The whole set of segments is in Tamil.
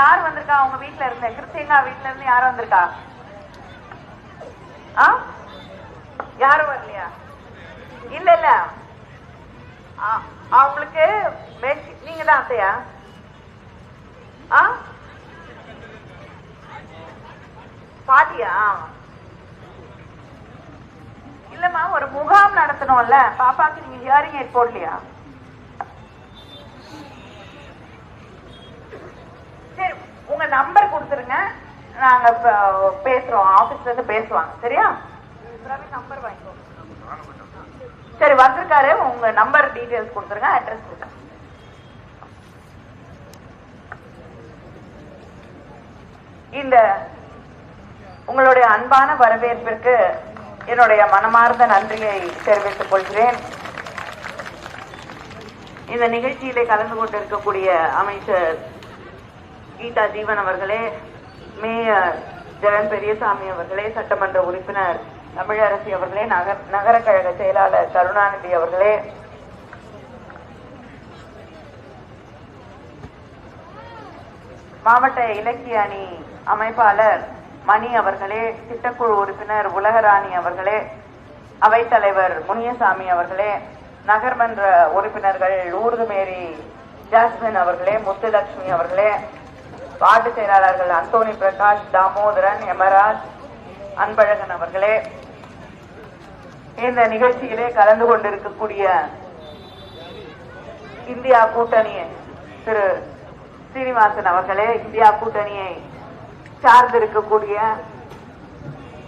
யார் வந்திருக்கா? அவங்க வீட்ல இருந்து. கிறிஸ்டினா வீட்ல இருந்து யார் வந்திருக்கா? ஆ? யாரும் வரலையா? இல்ல இல்ல. அவங்களுக்கு நீங்க தான் அத்தையா? ஆ? பாட்டியா? இல்லம்மா ஒரு முகாம் நடத்தணும்ல. பாப்பாக்கு நீங்க ஹியரிங் எய்ட் போடலையா சரி உங்க நம்பர் கொடுத்துருங்க. நாங்க பேசுறோம். ஆபீஸ்ல இருந்து பேசுவாங்க. சரியா? நம்பர் வாங்கிக்கோ. சரி வந்திருக்காரு. உங்க நம்பர் டீடைல்ஸ் கொடுத்துருங்க. அட்ரஸ் கொடுங்க. இந்த உங்களுடைய அன்பான வரவேற்பிற்கு என்னுடைய மனமார்ந்த நன்றியை தெரிவித்துக் கொள்கிறேன். இந்த நிகழ்ச்சியிலே கலந்து கொண்டிருக்கக்கூடிய அமைச்சர் கீதா ஜீவன் அவர்களே மேயர் ஜெகன் பெரியசாமி அவர்களே சட்டமன்ற உறுப்பினர் தமிழரசி அவர்களே நகர் நகர கழக செயலாளர் கருணாநிதி அவர்களே. மாவட்ட இலக்கிய அணி அமைப்பாளர் மணி அவர்களே திட்டக்குழு உறுப்பினர் உலகராணி அவர்களே அவைத்தலைவர் முனியசாமி அவர்களே நகர்மன்ற உறுப்பினர்கள் ஊர்துமேரி ஜாஸ்மின் அவர்களே முத்துலட்சுமி அவர்களே வார்டு செயலாளர்கள் அந்தோனி பிரகாஷ் தாமோதரன் எமராஜ் அன்பழகன் அவர்களே இந்த நிகழ்ச்சியிலே கலந்து கொண்டிருக்கக்கூடிய இந்தியா கூட்டணி திரு சீனிவாசன் அவர்களே இந்தியா கூட்டணியை சார்ந்திருக்கக்கூடிய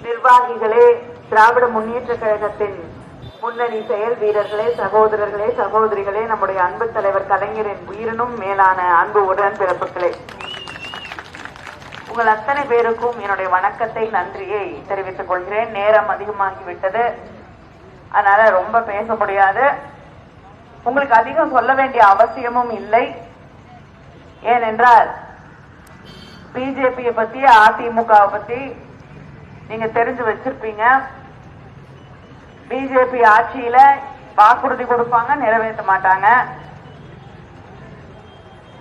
நிர்வாகிகளே திராவிட முன்னேற்ற கழகத்தின் முன்னணி செயல் வீரர்களே சகோதரர்களே சகோதரிகளே நம்முடைய அன்பு தலைவர் கலைஞரின் உயிரினும் மேலான அன்பு உடன் பிறப்புகளே உங்கள் அத்தனை பேருக்கும் என்னுடைய வணக்கத்தை நன்றியை தெரிவித்துக் கொள்கிறேன். நேரம் அதிகமாகிவிட்டது. அதனால ரொம்ப பேச முடியாது. உங்களுக்கு அதிகம் சொல்ல வேண்டிய அவசியமும் இல்லை. ஏனென்றால் பிஜேபியை பத்தி அதிமுகவை பத்தி நீங்க தெரிஞ்சு வச்சிருப்பீங்க. பிஜேபி ஆட்சியில வாக்குறுதி கொடுப்பாங்க நிறைவேற்ற மாட்டாங்க.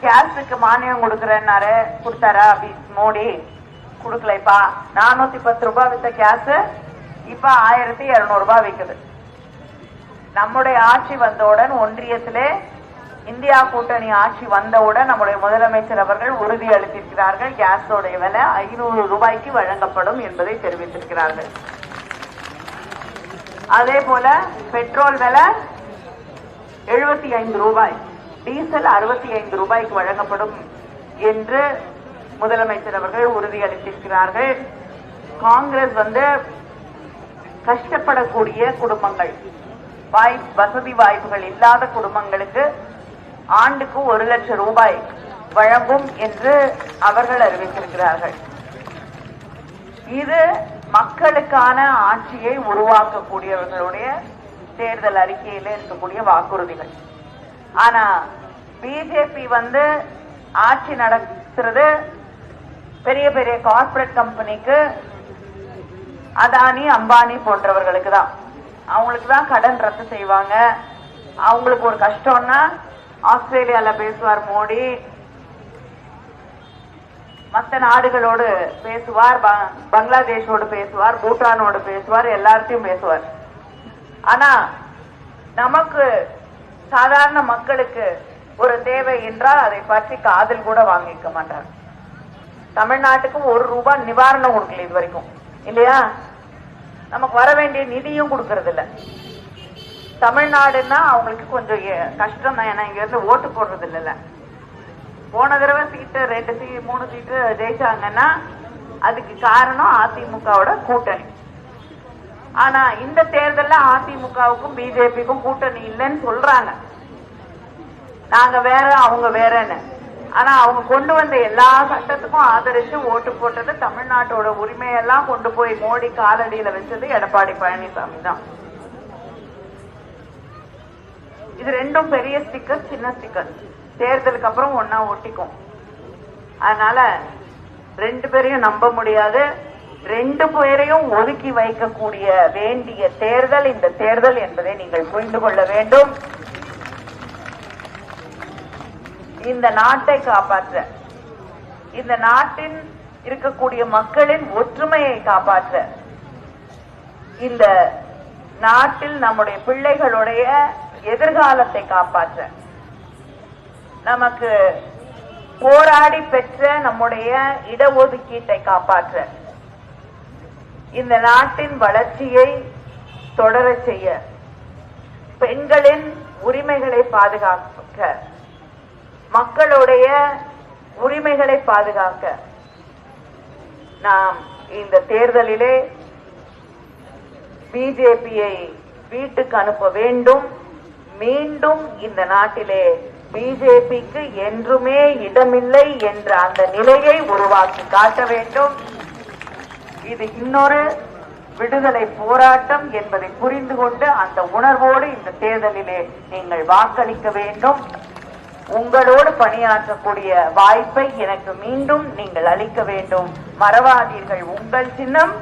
கேஸுக்கு மானியம் கொடுக்குறேன்னாரு. கொடுத்தாரா? அப்படி மோடி. கொடுக்கலைப்பா நானூத்தி பத்து ரூபாய் வித்த கேஸ் இப்ப ஆயிரத்தி இருநூறு ரூபாய் விற்குது நம்முடைய ஆட்சி வந்தவுடன் ஒன்றியத்திலே இந்தியா கூட்டணி ஆட்சி வந்தவுடன் நம்முடைய முதலமைச்சர் அவர்கள் உறுதி அளித்திருக்கிறார்கள். கேஸோடைய விலை ஐநூறு ரூபாய்க்கு வழங்கப்படும் என்பதை தெரிவித்திருக்கிறார்கள். அதே போல பெட்ரோல் விலை எழுபத்தி ஐந்து ரூபாய். டீசல் அறுபத்தி ஐந்து ரூபாய்க்கு வழங்கப்படும் என்று முதலமைச்சர் அவர்கள் உறுதியளித்திருக்கிறார்கள் காங்கிரஸ் வந்து கஷ்டப்படக்கூடிய குடும்பங்கள். வாய் வசதி வாய்ப்புகள் இல்லாத குடும்பங்களுக்கு ஆண்டுக்கு ஒரு லட்சம் ரூபாய் வழங்கும் என்று அவர்கள் அறிவித்திருக்கிறார்கள். இது மக்களுக்கான ஆட்சியை உருவாக்கக்கூடியவர்களுடைய தேர்தல் அறிக்கையில் இருக்கக்கூடிய வாக்குறுதிகள். ஆனா பிஜேபி வந்து ஆட்சி நடத்துறது பெரிய பெரிய கார்ப்பரேட் கம்பெனிக்கு அதானி அம்பானி போன்றவர்களுக்கு தான். அவங்களுக்கு தான் கடன் ரத்து செய்வாங்க. அவங்களுக்கு ஒரு கஷ்டம்னா ஆஸ்திரேலியால பேசுவார் மோடி. மற்ற நாடுகளோடு பேசுவார் ப- பங்களாதேஷோடு பேசுவார் பூட்டானோடு பேசுவார் எல்லார்ட்டையும் பேசுவார். ஆனா நமக்கு சாதாரண மக்களுக்கு ஒரு தேவை என்றால் அதை பற்றி காதில் கூட வாங்கிக்க மாட்டாங்க. தமிழ்நாட்டுக்கும் ஒரு ரூபாய் நிவாரணம் கொடுக்கல இது வரைக்கும். இல்லையா? நமக்கு வர வேண்டிய நிதியும் கொடுக்கறது இல்ல தமிழ்நாடுன்னா அவங்களுக்கு கொஞ்சம் கஷ்டம் தான். ஏன்னா இங்க இருந்து ஓட்டு போடுறது இல்லைல்ல போன தடவை சீட்டு ரெண்டு சீ மூணு சீட்டு ஜெயிச்சாங்கன்னா அதுக்கு காரணம் அதிமுகவோட கூட்டணி. ஆனா இந்த தேர்தல்ல அதிமுகவுக்கும் பிஜேபிக்கும் கூட்டணி இல்லைன்னு சொல்றாங்க. நாங்க வேற அவங்க வேறன்னு. ஆனா அவங்க கொண்டு வந்த எல்லா சட்டத்துக்கும் ஆதரிச்சு ஓட்டு போட்டது தமிழ்நாட்டோட உரிமையெல்லாம் கொண்டு போய் மோடி காலடியில வச்சது எடப்பாடி பழனிசாமி தான். இது ரெண்டும் பெரிய ஸ்டிக்கர் சின்ன ஸ்டிக்கர் தேர்தலுக்கு அப்புறம் ஒன்னா ஒட்டிக்கும். அதனால ரெண்டு பேரையும் நம்ப முடியாது. ரெண்டு பேரையும் ஒதுக்கி வைக்கக்கூடிய வேண்டிய தேர்தல் இந்த தேர்தல் என்பதை நீங்கள் புரிந்து கொள்ள வேண்டும். இந்த நாட்டை காப்பாற்ற இந்த நாட்டின் இருக்கக்கூடிய மக்களின் ஒற்றுமையை காப்பாற்ற இந்த நாட்டில் நம்முடைய பிள்ளைகளுடைய எதிர்காலத்தை காப்பாற்ற நமக்கு போராடி பெற்ற நம்முடைய இடஒதுக்கீட்டை காப்பாற்ற இந்த நாட்டின் வளர்ச்சியை தொடர செய்ய பெண்களின் உரிமைகளை பாதுகாக்க மக்களுடைய உரிமைகளை பாதுகாக்க நாம் இந்த தேர்தலிலே பிஜேபியை வீட்டுக்கு அனுப்ப வேண்டும். மீண்டும் இந்த நாட்டிலே பிஜேபிக்கு என்றுமே இடமில்லை என்ற அந்த நிலையை உருவாக்கி காட்ட வேண்டும். இது இன்னொரு விடுதலை போராட்டம் என்பதை புரிந்து கொண்டு அந்த உணர்வோடு இந்த தேர்தலிலே நீங்கள் வாக்களிக்க வேண்டும். உங்களோடு பணியாற்றக்கூடிய வாய்ப்பை எனக்கு மீண்டும் நீங்கள் அளிக்க வேண்டும். மறவாதீர்கள் உங்கள் சின்னம்.